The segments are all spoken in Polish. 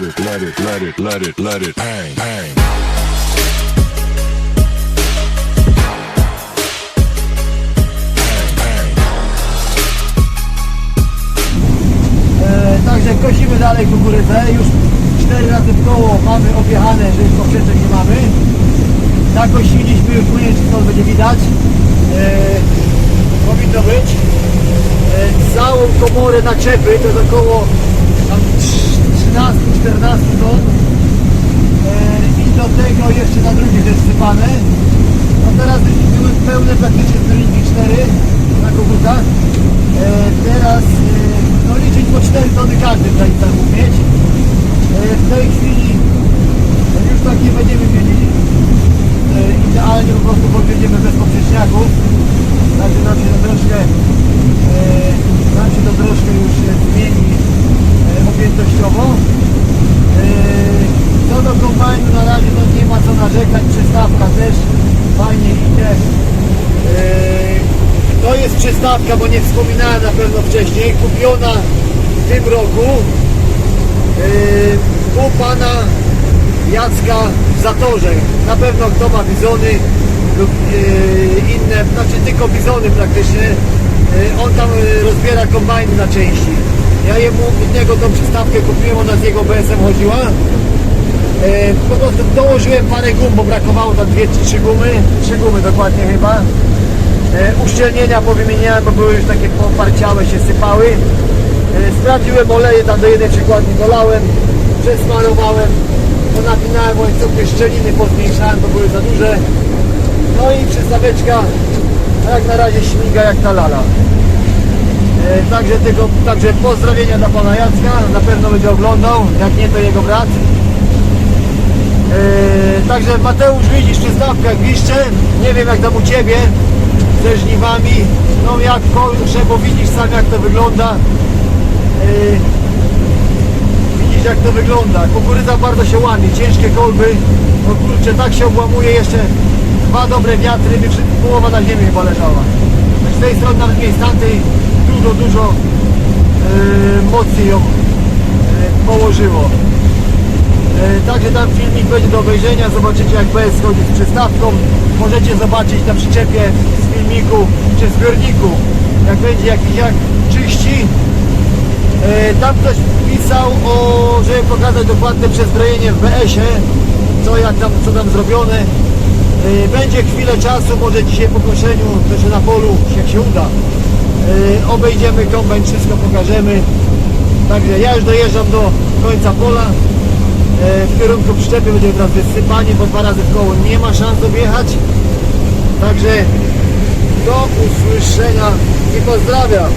let it, let it, let it, let it, let it. E, także kosimy dalej kukurydzę. Już cztery razy w koło mamy objechane, że już poprzeczek nie mamy. Nakosiliśmy już płynie, czy to będzie widać. E, powinno być. E, całą komorę naczepy to jest około tam 13-14 ton. E, I do tego jeszcze na drugie jest sypane. No teraz były pełne praktycznie zbiorniki 4 na kogutkach. E, teraz e, no liczyć po 4 tony każdy tutaj tak mieć. E, w tej chwili już tak nie będziemy mieli. Idealnie po prostu podjedziemy bez poprzeczniaków. Także nam się to troszkę nam się to troszkę już zmieni objętościowo. E, Co do kombajnu na razie no nie ma co narzekać, przystawka też fajnie idzie. E, To jest przystawka, bo nie wspominałem na pewno wcześniej, kupiona w tym roku e, u pana Jacka w Zatorze. Na pewno kto ma bizony lub inne, znaczy tylko bizony praktycznie, on tam rozbiera kombajny na części. Ja jemu od niego tą przystawkę kupiłem, ona z jego BSM chodziła. E, po prostu dołożyłem parę gum, bo brakowało tam dwie czy trzy gumy, trzy gumy dokładnie chyba. E, uszczelnienia powymieniałem, bo były już takie poparciałe, się sypały. E, sprawdziłem oleje, tam do jednej przykładni dolałem, przesmarowałem, ponapinałem łańcuchy, szczeliny pozmniejszałem, bo były za duże. No i przystaweczka jak na razie śmiga jak ta lala. E, Także, tego, także pozdrowienia dla pana Jacka, na pewno będzie oglądał, jak nie to jego brat. E, Także Mateusz widzisz przystawkę jak wiszcze, nie wiem jak tam u Ciebie ze żniwami, no jak kończę, bo widzisz sam jak to wygląda. E, Widzisz jak to wygląda, kukurydza bardzo się łamie, ciężkie kolby, no kurczę tak się obłamuje jeszcze dwa dobre wiatry, by połowa na ziemi chyba leżała. Z tej strony nawet mniej, z tamtej dużo, dużo e, mocy ją e, położyło. E, Także tam filmik będzie do obejrzenia, zobaczycie jak bez schodzi z przystawką. Możecie zobaczyć na przyczepie z filmiku czy zbiorniku, jak będzie jakiś jak czyści. Tam ktoś pisał, o, żeby pokazać dokładne przezbrojenie w BS-ie, co, jak tam, co tam zrobione. Będzie chwilę czasu, może dzisiaj po koszeniu, też na polu, jak się uda. E, Obejdziemy kombajn, wszystko pokażemy. Także ja już dojeżdżam do końca pola. E, W kierunku przyczepy będzie teraz wysypanie, bo dwa razy w koło nie ma szans objechać. Także do usłyszenia i pozdrawiam.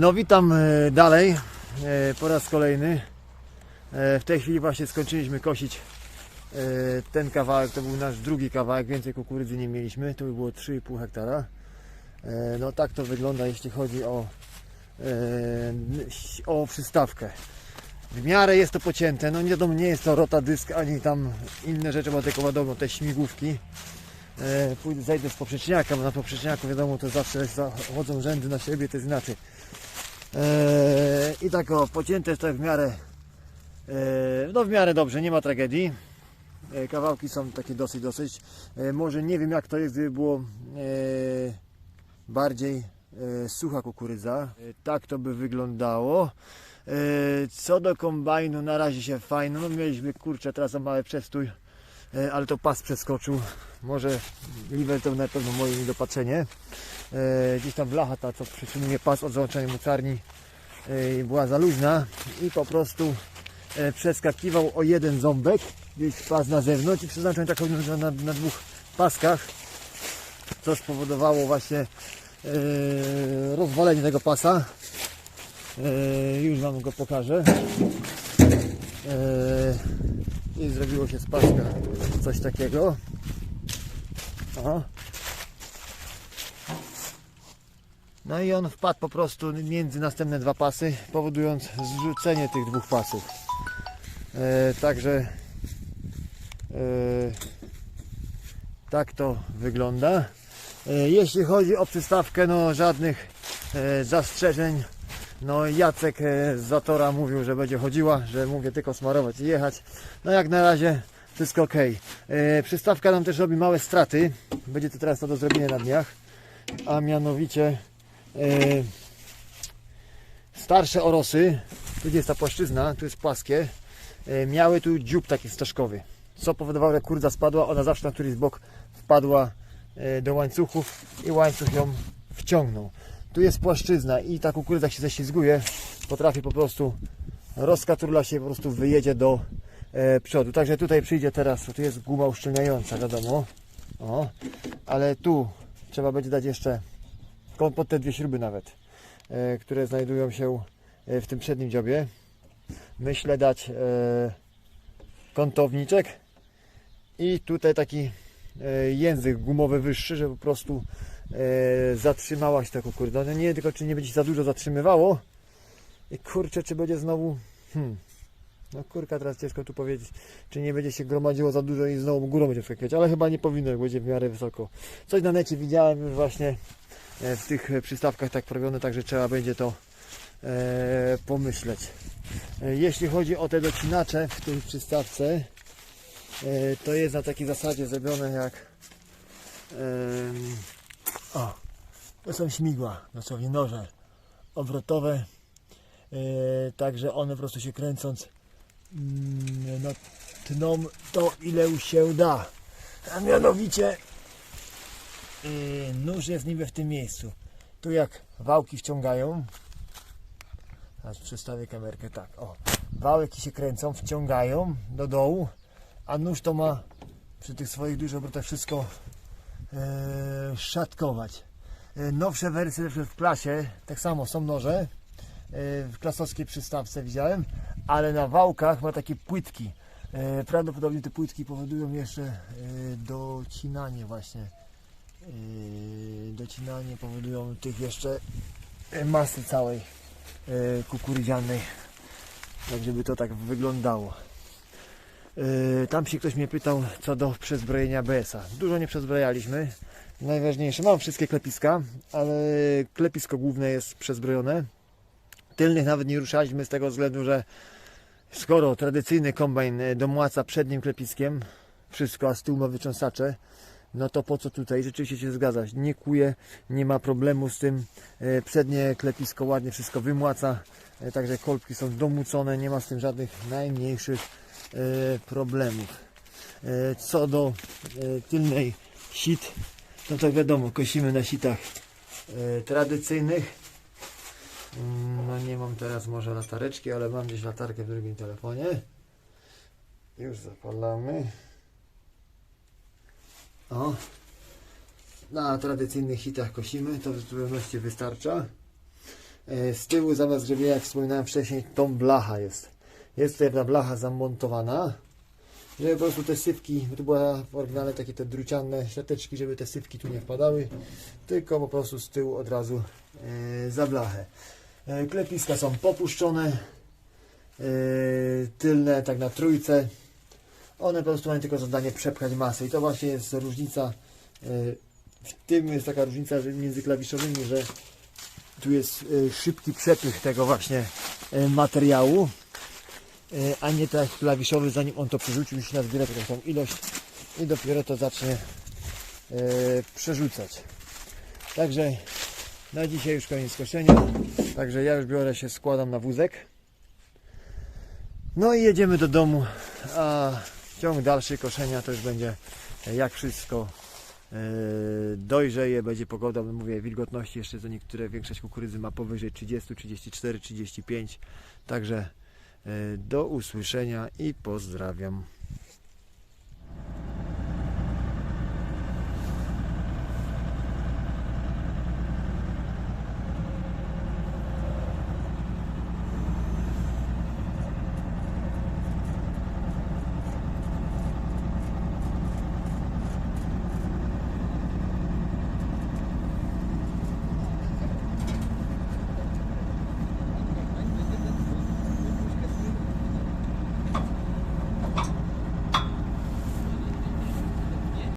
No witam e, dalej, e, po raz kolejny. E, W tej chwili właśnie skończyliśmy kosić e, ten kawałek, to był nasz drugi kawałek, więcej kukurydzy nie mieliśmy, to by było 3,5 hektara. E, No tak to wygląda jeśli chodzi o, e, o przystawkę. W miarę jest to pocięte, no nie wiadomo, nie jest to rota dysk ani tam inne rzeczy, bo tylko wiadomo te śmigłówki. E, Pójdę, zejdę z poprzeczniaka, bo na poprzeczniaku wiadomo to zawsze zachodzą rzędy na siebie, to jest inaczej. E, I tak o, pocięte jest w miarę, e, no w miarę dobrze, nie ma tragedii. E, Kawałki są takie dosyć, dosyć. Może nie wiem jak to jest, gdyby było bardziej sucha kukurydza. Tak to by wyglądało. Co do kombajnu, na razie się fajno. No mieliśmy kurczę, teraz za mały przestój, ale to pas przeskoczył. Może liver to na pewno moje niedopatrzenie. E, Gdzieś tam blacha ta, co przytrzymuje pas od załączenia mocarni, e, była za luźna i po prostu e, przeskakiwał o jeden ząbek, gdzieś pas na zewnątrz i przeznaczyłem taką na, na, na dwóch paskach, co spowodowało właśnie e, rozwalenie tego pasa. E, już Wam go pokażę. E, I zrobiło się z paska coś takiego. O. No i on wpadł po prostu między następne dwa pasy, powodując zrzucenie tych dwóch pasów. E, także e, tak to wygląda. E, jeśli chodzi o przystawkę, no żadnych e, zastrzeżeń. No Jacek e, z Zatora mówił, że będzie chodziła, że mówię tylko smarować i jechać. No jak na razie wszystko ok. E, przystawka nam też robi małe straty. Będzie to teraz to do zrobienia na dniach. A mianowicie e, starsze orosy, tu gdzie jest ta płaszczyzna, tu jest płaskie, e, miały tu dziób taki staszkowy. Co powodowało, że kurda spadła, ona zawsze na któryś bok wpadła e, do łańcuchów i łańcuch ją wciągnął. Tu jest płaszczyzna i ta kukurydza się ześlizguje, potrafi po prostu rozkaturla się, po prostu wyjedzie do przodu. Także tutaj przyjdzie teraz, tu jest guma uszczelniająca, wiadomo. O, ale tu trzeba będzie dać jeszcze pod te dwie śruby nawet, e, które znajdują się e, w tym przednim dziobie. Myślę dać e, kątowniczek i tutaj taki e, język gumowy wyższy, żeby po prostu e, zatrzymała się ta kukurydza. No nie tylko czy nie będzie za dużo zatrzymywało i kurczę, czy będzie znowu hmm, no kurka, teraz ciężko tu powiedzieć, czy nie będzie się gromadziło za dużo i znowu górą będzie przekręcać, ale chyba nie powinno, jak będzie w miarę wysoko. Coś na necie widziałem już właśnie e, w tych e, przystawkach tak robione, także trzeba będzie to e, pomyśleć. E, Jeśli chodzi o te docinacze w tej przystawce, e, to jest na takiej zasadzie zrobione jak em, o, to są śmigła, dosłownie noże obrotowe, e, także one po prostu się kręcąc no, tną to ile się da. A mianowicie yy, nóż jest niby w tym miejscu. Tu jak wałki wciągają, aż przestawię kamerkę tak, o, wałki się kręcą, wciągają do dołu, a nóż to ma przy tych swoich dużych obrotach wszystko e, szatkować. E, nowsze wersje w klasie, tak samo są noże, e, w klasowskiej przystawce widziałem, ale na wałkach ma takie płytki. E, Prawdopodobnie te płytki powodują jeszcze e, docinanie właśnie. E, Docinanie powodują tych jeszcze masy całej kukurydzianej. Tak żeby to tak wyglądało. Tam się ktoś mnie pytał co do przezbrojenia BS-a. Dużo nie przezbrojaliśmy. Najważniejsze, mam wszystkie klepiska, ale klepisko główne jest przezbrojone. Tylnych nawet nie ruszaliśmy z tego względu, że skoro tradycyjny kombajn e, domłaca przednim klepiskiem wszystko, a z tyłu ma wycząsacze, no to po co tutaj? Rzeczywiście się zgadza. Nie kuje, nie ma problemu z tym. E, Przednie klepisko ładnie wszystko wymłaca, e, także kolbki są domucone, nie ma z tym żadnych najmniejszych problemów. Co do tylnej sit, no to wiadomo, kosimy na sitach tradycyjnych. Mm, No nie mam teraz może latareczki, ale mam gdzieś latarkę w drugim telefonie. Już zapalamy. O. Na tradycyjnych hitach kosimy, to w zupełności wystarcza. E, Z tyłu zamiast grzebienia, jak wspominałem wcześniej, tą blacha jest. Jest tutaj ta blacha zamontowana, żeby po prostu te sywki, bo to była w oryginale takie te druciane siateczki, żeby te sywki tu nie wpadały, tylko po prostu z tyłu od razu e, za blachę. E, Klepiska są popuszczone, e, tylne tak na trójce. One po prostu mają tylko zadanie przepchać masę i to właśnie jest różnica. e, W tym jest taka różnica między klawiszowymi, że tu jest szybki przepych tego właśnie materiału, a nie tak klawiszowy, zanim on to przerzucił, nazbierać jakąś tą ilość i dopiero to zacznie przerzucać. Także na dzisiaj już koniec koszenia. Także ja już biorę się, składam na wózek. No i jedziemy do domu, a ciąg dalszy koszenia już będzie jak wszystko e, dojrzeje, będzie pogoda, no mówię, wilgotności jeszcze to niektóre, większość kukurydzy ma powyżej 30, 34, 35. Także e, do usłyszenia i pozdrawiam.